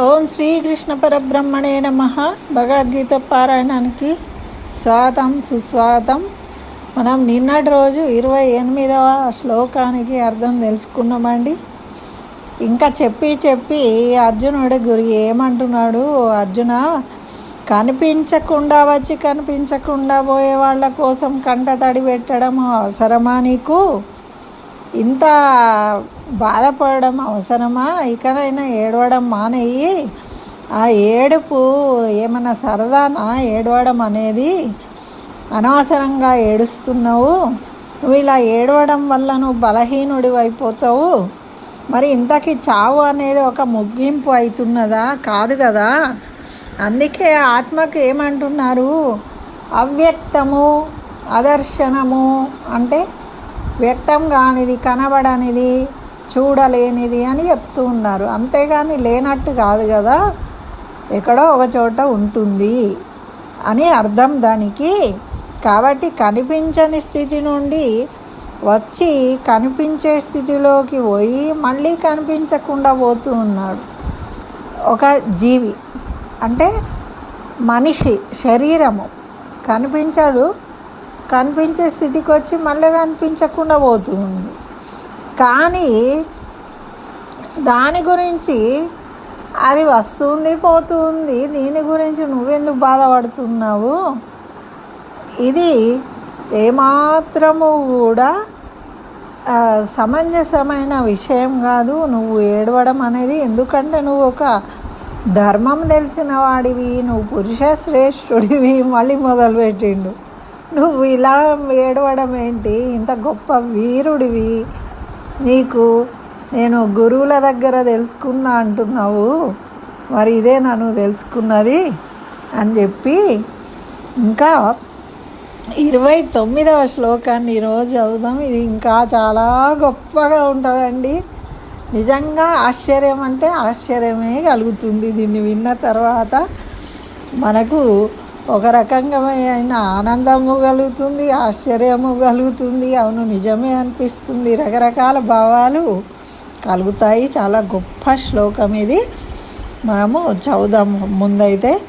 ఓం శ్రీకృష్ణ పరబ్రహ్మణే నమ. భగవద్గీత పారాయణానికి స్వాగతం సుస్వాగతం. మనం నిన్నటి రోజు ఇరవై ఎనిమిదవ శ్లోకానికి అర్థం తెలుసుకున్నామండి. ఇంకా చెప్పి చెప్పి అర్జునుడి గురి ఏమంటున్నాడు? అర్జున కనిపించకుండా వచ్చి కనిపించకుండా పోయే వాళ్ళ కోసం కంట తడి పెట్టడం అవసరమా నీకు? ఇంత బాధపడడం అవసరమా? ఇకనైనా ఏడవడం మానేయి. ఆ ఏడుపు ఏమైనా సరదానా? ఏడవడం అనేది అనవసరంగా ఏడుస్తున్నావు. నువ్వు ఇలా ఏడవడం వల్ల నువ్వు బలహీనుడి అయిపోతావు మరి ఇంతకీ చావు అనేది ఒక ముగింపు అవుతున్నదా కాదు కదా. అందుకే ఆత్మకు ఏమంటున్నారు? అవ్యక్తము అదర్శనము అంటే వ్యక్తం కానిది కనబడనిది చూడలేనిది అని చెప్తూ ఉన్నారు. అంతేగాని లేనట్టు కాదు కదా ఎక్కడో ఒక చోట ఉంటుంది అని అర్థం దానికి. కాబట్టి కనిపించని స్థితి నుండి వచ్చి కనిపించే స్థితిలోకి పోయి మళ్ళీ కనిపించకుండా పోతూ ఉన్నాడు. ఒక జీవి అంటే మనిషి శరీరము కనిపించాడు కనిపించే స్థితికి వచ్చి మళ్ళీ కనిపించకుండా పోతుంది కానీ దాని గురించి అది వస్తుంది పోతుంది. దీని గురించి నువ్వెందుకు బాధపడుతున్నావు? ఇది ఏమాత్రము కూడా సమంజసమైన విషయం కాదు. నువ్వు ఏడవడం అనేది ఎందుకంటే నువ్వు ఒక ధర్మం తెలిసిన వాడివి నువ్వు పురుష శ్రేష్ఠుడివి మళ్ళీ మొదలుపెట్టిండు. నువ్వు ఇలా ఏడవడం ఏంటి? ఇంత గొప్ప వీరుడివి. నీకు నేను గురువుల దగ్గర తెలుసుకున్నా అంటున్నావు. మరి ఇదే నన్ను తెలుసుకున్నది అని చెప్పి ఇంకా ఇరవై తొమ్మిదవ శ్లోకాన్ని ఈరోజు చదువుదాం. ఇది ఇంకా చాలా గొప్పగా ఉంటుందండి. నిజంగా ఆశ్చర్యం అంటే ఆశ్చర్యమే కలుగుతుంది. దీన్ని విన్న తర్వాత మనకు ఒక రకంగా ఆనందము కలుగుతుంది ఆశ్చర్యము కలుగుతుంది. అవును నిజమే అనిపిస్తుంది. రకరకాల భావాలు కలుగుతాయి. చాలా గొప్ప శ్లోకం ఇది. మనము చదువుదాం ముందైతే.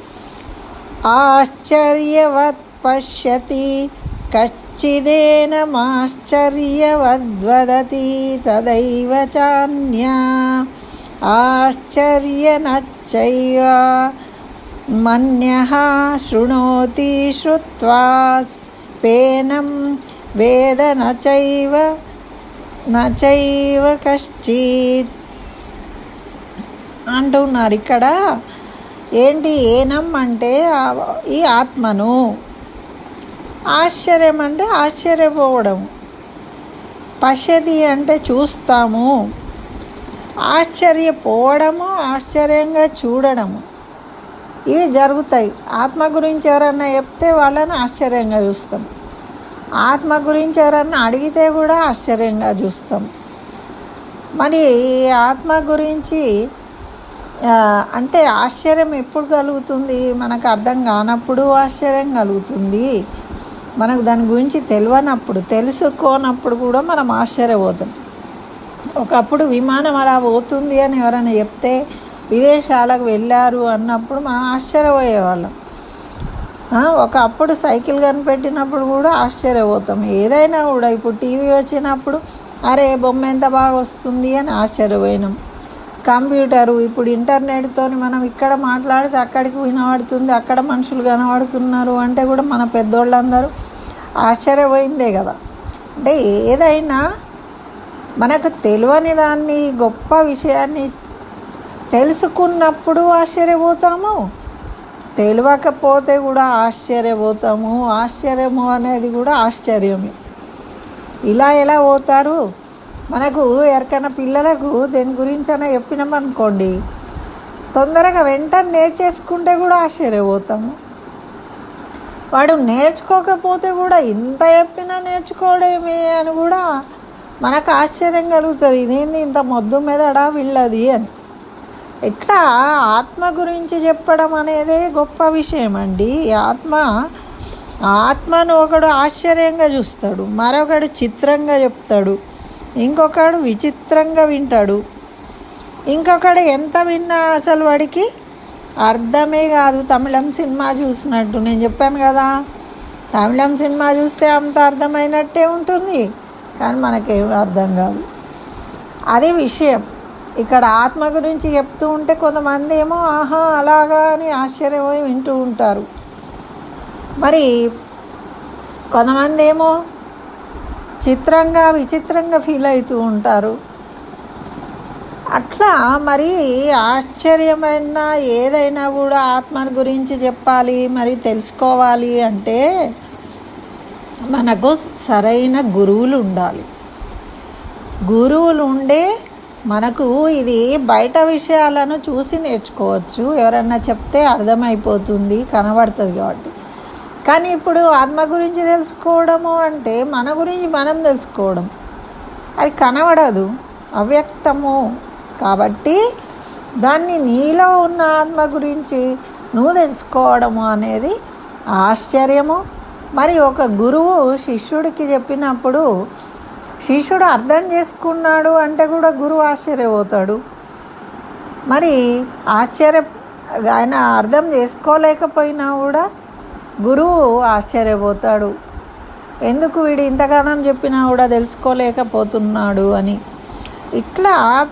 ఆశ్చర్యవత్ పశ్యతి కచ్చిదేనమాశ్చర్యవద్వదతి తదైవ చాన్యా ఆశ్చర్యనచ్చైవ మన్యः శృణోతి శ్రుత్వా పేనం వేద నచైవ నచైవ కశ్చిత్ అంటున్నారు ఇక్కడ. ఏంటి ఏనం అంటే ఈ ఆత్మను. ఆశ్చర్యం అంటే ఆశ్చర్యపోవడం. పశది అంటే చూస్తాము. ఆశ్చర్యపోవడము ఆశ్చర్యంగా చూడడము. ఇవి జరుగుతాయి. ఆత్మ గురించి ఎవరన్నా చెప్తే వాళ్ళని ఆశ్చర్యంగా చూస్తాం. ఆత్మ గురించి ఎవరన్నా అడిగితే కూడా ఆశ్చర్యంగా చూస్తాం. మరి ఈ ఆత్మ గురించి అంటే ఆశ్చర్యం ఎప్పుడు కలుగుతుంది? మనకు అర్థం కానప్పుడు ఆశ్చర్యం కలుగుతుంది. మనకు దాని గురించి తెలియనప్పుడు తెలుసుకోనప్పుడు కూడా మనం ఆశ్చర్యపోతాం. ఒకప్పుడు విమానం అలా పోతుంది అని ఎవరైనా చెప్తే విదేశాలకు వెళ్ళారు అన్నప్పుడు మనం ఆశ్చర్యపోయేవాళ్ళం. ఒకప్పుడు సైకిల్ కనిపెట్టినప్పుడు కూడా ఆశ్చర్యపోతాం. ఏదైనా కూడా ఇప్పుడు టీవీ వచ్చినప్పుడు అరే బొమ్మ ఎంత బాగా వస్తుంది అని ఆశ్చర్యపోయినాం. కంప్యూటరు ఇప్పుడు ఇంటర్నెట్తో మనం ఇక్కడ మాట్లాడితే అక్కడికి వినబడుతుంది అక్కడ మనుషులు కనబడుతున్నారు అంటే కూడా మన పెద్దోళ్ళందరూ ఆశ్చర్యపోయిందే కదా. అంటే ఏదైనా మనకు తెలియని దాన్ని గొప్ప విషయాన్ని తెలుసుకున్నప్పుడు ఆశ్చర్యపోతాము. తెలియకపోతే కూడా ఆశ్చర్యపోతాము. ఆశ్చర్యము అనేది కూడా ఆశ్చర్యమే. ఇలా ఎలా పోతారు? మనకు ఎవరికైనా పిల్లలకు దేని గురించి అయినా చెప్పినామనుకోండి తొందరగా వెంటనే నేర్చేసుకుంటే కూడా ఆశ్చర్యపోతాము. వాడు నేర్చుకోకపోతే కూడా ఇంత చెప్పినా నేర్చుకోవడమే అని కూడా మనకు ఆశ్చర్యం కలుగుతుంది. ఇదేంది ఇంత మొద్దు మెదడా వీళ్ళది? అని. ఇట్లా ఆత్మ గురించి చెప్పడం అనేదే గొప్ప విషయం అండి ఆత్మ ఆత్మను ఒకడు ఆశ్చర్యంగా చూస్తాడు మరొకడు చిత్రంగా చెప్తాడు ఇంకొకడు విచిత్రంగా వింటాడు. ఇంకొకడు ఎంత విన్నా అసలు వాడికి అర్థమే కాదు. తమిళం సినిమా చూసినట్టు నేను చెప్పాను కదా తమిళం సినిమా చూస్తే అంత అర్థమైనట్టే ఉంటుంది కానీ మనకేం అర్థం కాదు. అది విషయం. ఇక్కడ ఆత్మ గురించి చెప్తూ ఉంటే కొంతమంది ఏమో ఆహా అలాగా అని ఆశ్చర్యమై వింటూ ఉంటారు. మరి కొంతమంది ఏమో చిత్రంగా విచిత్రంగా ఫీల్ అవుతూ ఉంటారు. అట్లా మరి ఆశ్చర్యమైన ఏదైనా కూడా ఆత్మ గురించి చెప్పాలి మరి తెలుసుకోవాలి అంటే మనకు సరైన గురువులు ఉండాలి. గురువులు ఉండే మనకు ఇది బయట విషయాలను చూసి నేర్చుకోవచ్చు. ఎవరన్నా చెప్తే అర్థమైపోతుంది కనబడుతుంది కాబట్టి. కానీ ఇప్పుడు ఆత్మ గురించి తెలుసుకోవడము అంటే మన గురించి మనం తెలుసుకోవడం. అది కనబడదు అవ్యక్తము. కాబట్టి దాన్ని నీలో ఉన్న ఆత్మ గురించి నువ్వు తెలుసుకోవడము అనేది ఆశ్చర్యము. మరి ఒక గురువు శిష్యుడికి చెప్పినప్పుడు శిష్యుడు అర్థం చేసుకున్నాడు అంటే కూడా గురువు ఆశ్చర్యపోతాడు. మరి ఆశ్చర్య ఆయన అర్థం చేసుకోలేకపోయినా కూడా గురువు ఆశ్చర్యపోతాడు. ఎందుకు వీడు ఇంతగానం చెప్పినా కూడా తెలుసుకోలేకపోతున్నాడు అని. ఇట్లా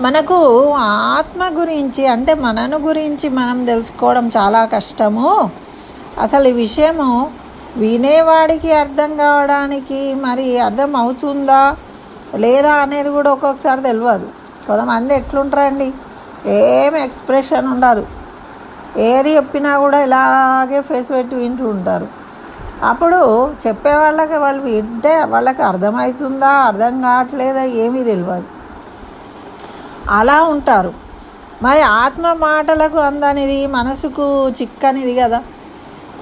మనకు ఆత్మ గురించి అంటే మనను గురించి మనం తెలుసుకోవడం చాలా కష్టము. అసలు ఈ విషయము వినేవాడికి అర్థం కావడానికి మరి అర్థం అవుతుందా లేదా అనేది కూడా ఒక్కొక్కసారి తెలియదు కొంతమంది ఎట్లుంటారండి? ఏం ఎక్స్ప్రెషన్ ఉండదు. ఏది చెప్పినా కూడా ఇలాగే ఫేస్ పెట్టి వింటూ ఉంటారు. అప్పుడు చెప్పే వాళ్ళకి వాళ్ళు వింటే వాళ్ళకి అర్థమవుతుందా అర్థం కావట్లేదా ఏమీ తెలియదు అలా ఉంటారు. మరి ఆత్మ మాటలకు అందనిది మనసుకు చిక్కనిది కదా.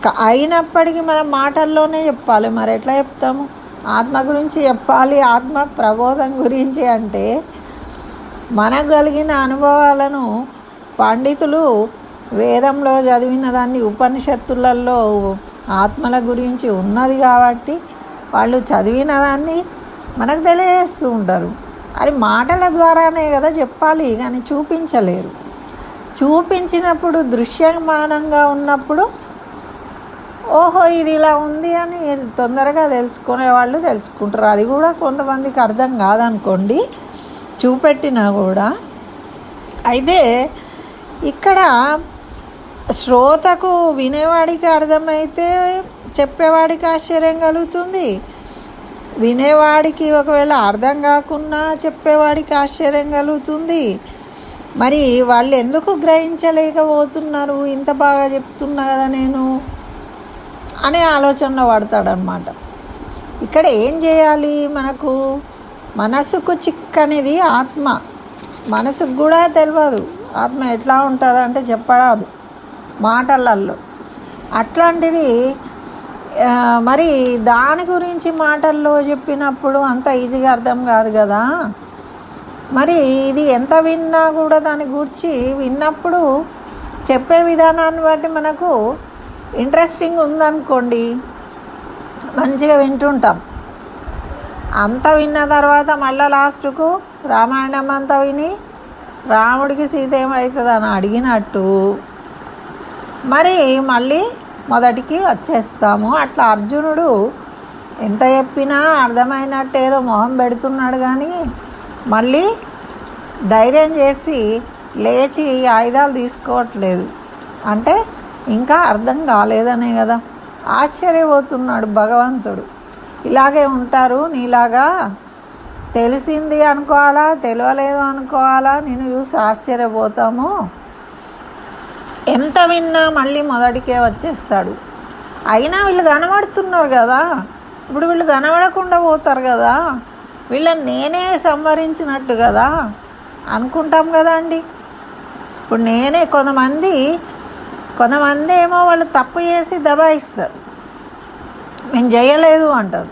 అయినప్పటికీ మనం మాటల్లోనే చెప్పాలి. మరి ఎట్లా చెప్తాము? ఆత్మ గురించి చెప్పాలి. ఆత్మ ప్రబోధం గురించి అంటే మనకు కలిగిన అనుభవాలను పండితులు వేదంలో చదివిన దాన్ని ఉపనిషత్తులలో ఆత్మల గురించి ఉన్నది కాబట్టి వాళ్ళు చదివిన దాన్ని మనకు తెలియజేస్తూ ఉంటారు. అది మాటల ద్వారానే కదా చెప్పాలి కానీ చూపించలేరు. చూపించినప్పుడు దృశ్యమానంగా ఉన్నప్పుడు ఓహో ఇది ఇలా ఉంది అని తొందరగా తెలుసుకునే వాళ్ళు తెలుసుకుంటారు. అది కూడా కొంతమందికి అర్థం కాదనుకోండి చూపెట్టినా కూడా. అయితే ఇక్కడ శ్రోతకు వినేవాడికి అర్థమైతే చెప్పేవాడికి ఆశ్చర్యం కలుగుతుంది. వినేవాడికి ఒకవేళ అర్థం కాకున్నా చెప్పేవాడికి ఆశ్చర్యం కలుగుతుంది. మరి వాళ్ళు ఎందుకు గ్రహించలేకపోతున్నారు? ఇంత బాగా చెప్తున్నా కదా నేను. అనే ఆలోచనలో పడతాడనమాట. ఇక్కడ ఏం చేయాలి మనకు? మనసుకు చిక్కనిది ఆత్మ. మనసుకు కూడా తెలియదు ఆత్మ ఎట్లా ఉంటుంది అంటే చెప్పరాదు మాటలల్లో. అట్లాంటిది మరి దాని గురించి మాటల్లో చెప్పినప్పుడు అంత ఈజీగా అర్థం కాదు కదా? మరి ఇది ఎంత విన్నా కూడా దాని గురించి విన్నప్పుడు చెప్పే విధానాన్ని బట్టి మనకు ఇంట్రెస్టింగ్ ఉందనుకోండి. మంచిగా వింటుంటాం. అంత విన్న తర్వాత మళ్ళీ లాస్ట్కు రామాయణం అంతా విని రాముడికి సీత ఏమవుతుంది అని అడిగినట్టు మరి మళ్ళీ మొదటికి వచ్చేస్తాము. అట్లా అర్జునుడు ఎంత చెప్పినా అర్థమైనట్టేదో మొహం పెడుతున్నాడు కానీ మళ్ళీ ధైర్యం చేసి లేచి ఆయుధాలు తీసుకోవట్లేదు. అంటే ఇంకా అర్థం కాలేదనే కదా. ఆశ్చర్యపోతున్నాడు భగవంతుడు. ఇలాగే ఉంటారు నీలాగా తెలిసింది అనుకోవాలా తెలియలేదు అనుకోవాలా? నేను చూసి ఆశ్చర్యపోతాము. ఎంత విన్నా మళ్ళీ మొదటికే వచ్చేస్తాడు. అయినా వీళ్ళు కనబడుతున్నారు కదా. ఇప్పుడు వీళ్ళు కనబడకుండా పోతారు కదా. వీళ్ళని నేనే సంవరించినట్టు కదా అనుకుంటాం కదా అండి. ఇప్పుడు నేనే కొంతమంది కొంతమంది ఏమో వాళ్ళు తప్పు చేసి దబాయిస్తారు. మేము చేయలేదు అంటారు.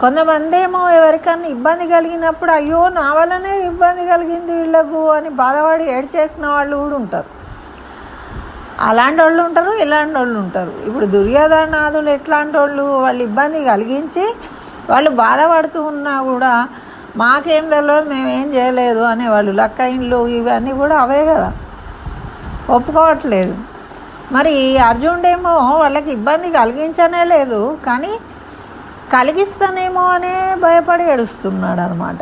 కొంతమంది ఏమో ఎవరికన్నా ఇబ్బంది కలిగినప్పుడు అయ్యో నా వల్లనే ఇబ్బంది కలిగింది వీళ్ళకు అని బాధపడి ఏడ్చేసిన వాళ్ళు కూడా ఉంటారు. అలాంటి వాళ్ళు ఉంటారు ఇలాంటి వాళ్ళు ఉంటారు. ఇప్పుడు దుర్యోధనాథులు ఎట్లాంటి వాళ్ళు వాళ్ళు ఇబ్బంది కలిగించి వాళ్ళు బాధపడుతూ ఉన్నా కూడా మాకేం తెలియదు మేమేం చేయలేదు అనేవాళ్ళు. లక్క ఇండ్లు ఇవన్నీ కూడా అవే కదా. ఒప్పుకోవట్లేదు. మరి అర్జునుడేమో వాళ్ళకి ఇబ్బంది కలిగించనే లేదు కానీ కలిగిస్తానేమో అనే భయపడి ఏడుస్తున్నాడు అనమాట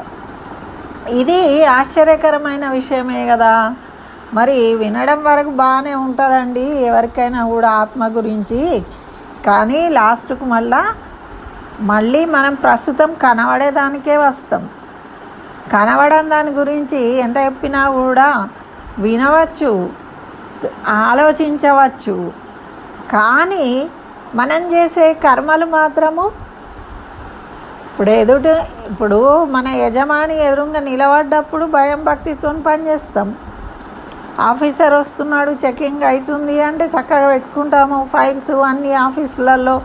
ఇది ఆశ్చర్యకరమైన విషయమే కదా. మరి వినడం వరకు బాగానే ఉంటుందండి ఎవరికైనా కూడా ఆత్మ గురించి. కానీ లాస్ట్కు మళ్ళా మళ్ళీ మనం ప్రస్తుతం కనబడేదానికే వస్తాం. కనబడని దాని గురించి ఎంత చెప్పినా కూడా వినవచ్చు. ఆలోచించవచ్చు. కానీ మనం చేసే కర్మలు మాత్రము ఇప్పుడు ఎదుటి ఇప్పుడు మన యజమాని ఎదురుగా నిలబడ్డప్పుడు భయం భక్తితో పనిచేస్తాం. ఆఫీసర్ వస్తున్నాడు చెకింగ్ అవుతుంది అంటే చక్కగా పెట్టుకుంటాము. ఫైల్స్ అన్ని ఆఫీసులలో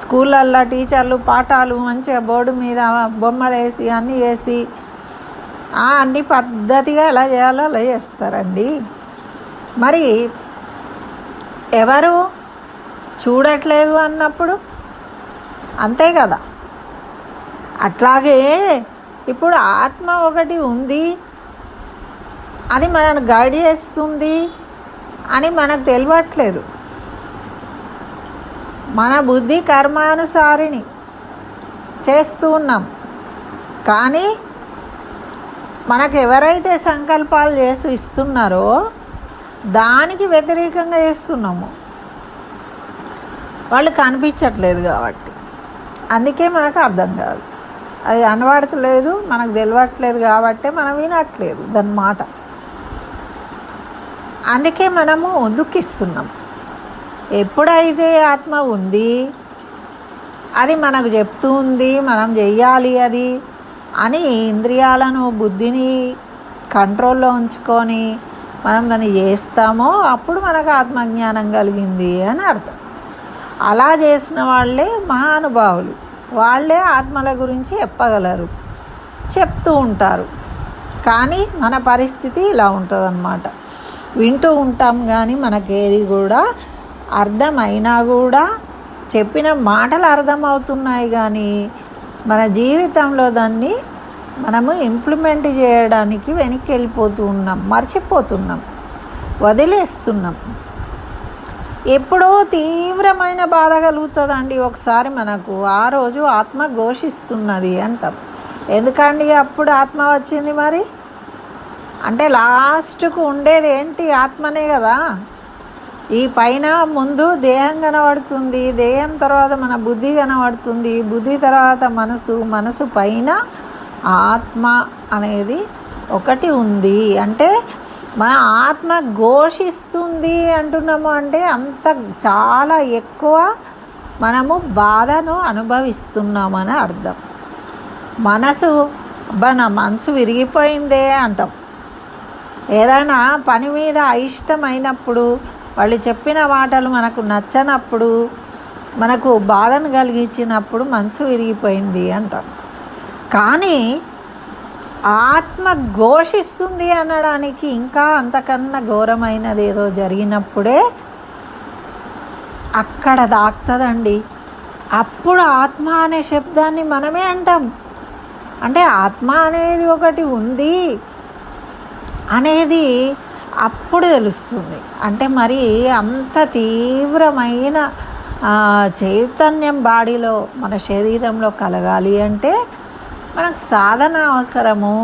స్కూళ్ళల్లో టీచర్లు పాఠాలు మంచిగా బోర్డు మీద బొమ్మలు వేసి అన్నీ వేసి అన్ని పద్ధతిగా ఎలా చేయాలో అలా చేస్తారండి. మరి ఎవరు చూడట్లేదు అన్నప్పుడు? అంతే కదా. అట్లాగే ఇప్పుడు ఆత్మ ఒకటి ఉంది. అది మనల్ని గైడ్ చేస్తుంది అని మనకు తెలియట్లేదు మన బుద్ధి కర్మానుసారిని చేస్తూ ఉన్నాం. కానీ మనకు ఎవరైతే సంకల్పాలు చేసి ఇస్తున్నారో దానికి వ్యతిరేకంగా చేస్తున్నాము. వాళ్ళు కనిపించట్లేదు కాబట్టి. అందుకే మనకు అర్థం కాదు. అది కనబడతలేదు మనకు తెలియట్లేదు కాబట్టే మనం వినట్లేదు దాని మాట. అందుకే మనము దుఃఖిస్తున్నాం. ఎప్పుడైతే ఆత్మ ఉంది అది మనకు చెప్తూ ఉంది మనం చెయ్యాలి అది అని ఇంద్రియాలను బుద్ధిని కంట్రోల్లో ఉంచుకొని మనం దాన్ని చేస్తామో అప్పుడు మనకు ఆత్మజ్ఞానం కలిగింది అని అర్థం. అలా చేసిన వాళ్ళే మహానుభావులు. వాళ్ళే ఆత్మల గురించి చెప్పగలరు చెప్తూ ఉంటారు. కానీ మన పరిస్థితి ఇలా ఉంటుందన్నమాట. వింటూ ఉంటాం కానీ మనకేది కూడా అర్థమైనా కూడా చెప్పిన మాటలు అర్థమవుతున్నాయి కానీ మన జీవితంలో దాన్ని మనము ఇంప్లిమెంట్ చేయడానికి వెనక్కి వెళ్ళిపోతూ ఉన్నాం మర్చిపోతున్నాం వదిలేస్తున్నాం. ఎప్పుడో తీవ్రమైన బాధ కలుగుతుందండి. ఒకసారి మనకు ఆ రోజు ఆత్మ ఘోషిస్తున్నది అంటాం. ఎందుకండి అప్పుడు ఆత్మ వచ్చింది మరి? అంటే లాస్ట్కు ఉండేది ఏంటి? ఆత్మనే కదా. ఈ పైన ముందు దేహం కనబడుతుంది దేహం తర్వాత మన బుద్ధి కనబడుతుంది బుద్ధి తర్వాత మనసు మనసు పైన ఆత్మ అనేది ఒకటి ఉంది. అంటే మన ఆత్మ ఘోషిస్తుంది అంటున్నాము అంటే అంత చాలా ఎక్కువ మనము బాధను అనుభవిస్తున్నామని అర్థం. మనసు మన మనసు విరిగిపోయిందే అంటాం. ఏదైనా పని మీద అయిష్టమైనప్పుడు వాళ్ళు చెప్పిన మాటలు మనకు నచ్చనప్పుడు మనకు బాధను కలిగించినప్పుడు మనసు విరిగిపోయింది అంటాం. కానీ ఆత్మ ఘోషిస్తుంది అనడానికి ఇంకా అంతకన్నా ఘోరమైనది ఏదో జరిగినప్పుడే అక్కడ దాక్తుందండి. అప్పుడు ఆత్మ అనే శబ్దాన్ని మనమే అంటాం. అంటే ఆత్మ అనేది ఒకటి ఉంది అనేది అప్పుడు తెలుస్తుంది. అంటే మరి అంత తీవ్రమైన చైతన్యం బాడీలో మన శరీరంలో కలగాలి అంటే మనకు సాధన అవసరము.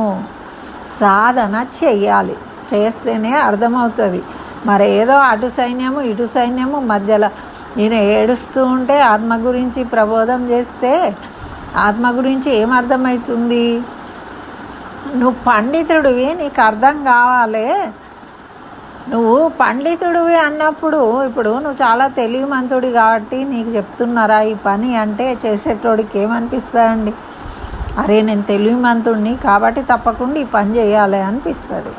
సాధన చెయ్యాలి చేస్తేనే అర్థమవుతుంది. మరి ఏదో అటు సైన్యము ఇటు సైన్యము మధ్యలో నేను ఏడుస్తూ ఉంటే ఆత్మ గురించి ప్రబోధం చేస్తే ఆత్మ గురించి ఏం అర్థమవుతుంది నువ్వు పండితుడివి నీకు అర్థం కావాలి. నువ్వు పండితుడివి అన్నప్పుడు ఇప్పుడు నువ్వు చాలా తెలివిమంతుడి కాబట్టి నీకు చెప్తున్నారా ఈ పని అంటే చేసేటోడికి ఏమనిపిస్తుందండి? అరే నేను తెలివిమంతుడిని కాబట్టి తప్పకుండా ఈ పని చేయాలి అనిపిస్తుంది.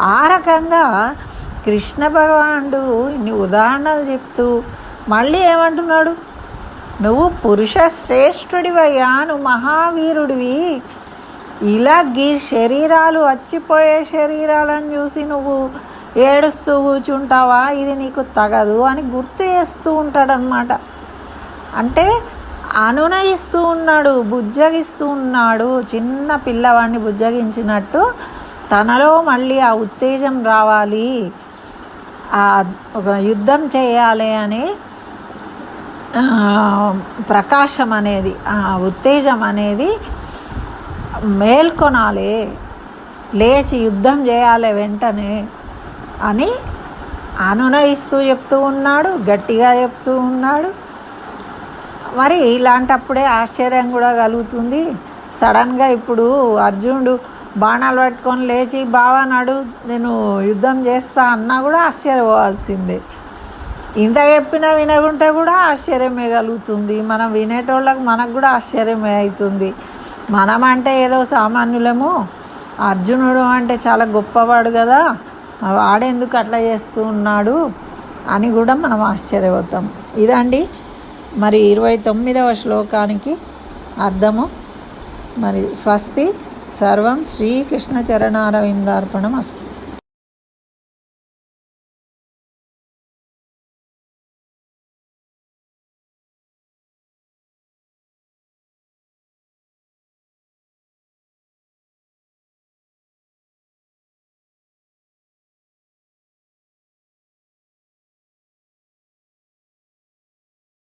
ఆ రకంగా కృష్ణ భగవానుడు ఇన్ని ఉదాహరణలు చెప్తూ మళ్ళీ ఏమంటున్నాడు? నువ్వు పురుష శ్రేష్ఠుడివయ్యా నువ్వు మహావీరుడివి. ఇలా గీ శరీరాలు వచ్చిపోయే శరీరాలను చూసి నువ్వు ఏడుస్తూ కూర్చుంటావా? ఇది నీకు తగదు అని గుర్తు చేస్తూ ఉంటాడనమాట అంటే అనునయిస్తూ ఉన్నాడు బుజ్జగిస్తూ ఉన్నాడు. చిన్న పిల్లవాడిని బుజ్జగించినట్టు తనలో మళ్ళీ ఆ ఉత్తేజం రావాలి. ఆ ఒక యుద్ధం చేయాలి అని ప్రకాశం అనేది ఆ ఉత్తేజం అనేది మేల్కొనాలి. లేచి యుద్ధం చేయాలి వెంటనే అని అనునయిస్తూ చెప్తూ ఉన్నాడు గట్టిగా చెప్తూ ఉన్నాడు. మరి ఇలాంటప్పుడే ఆశ్చర్యం కూడా కలుగుతుంది. సడన్గా ఇప్పుడు అర్జునుడు బాణాలు పట్టుకొని లేచి బావా నడు నేను యుద్ధం చేస్తా అన్నా కూడా ఆశ్చర్యపోవాల్సిందే. ఇంత చెప్పినా వినకుంటే కూడా ఆశ్చర్యమే కలుగుతుంది. మనం వినేటోళ్ళకి మనకు కూడా ఆశ్చర్యమే అవుతుంది. మనం అంటే ఏదో సామాన్యులము. అర్జునుడు అంటే చాలా గొప్పవాడు కదా. వాడెందుకు అట్లా చేస్తూ ఉన్నాడు అని కూడా మనం ఆశ్చర్యపోతాం. ఇదండి మరి ఇరవై తొమ్మిదవ శ్లోకానికి అర్థము. మరియు స్వస్తి సర్వం శ్రీకృష్ణ చరణారవిందార్పణం అస్తు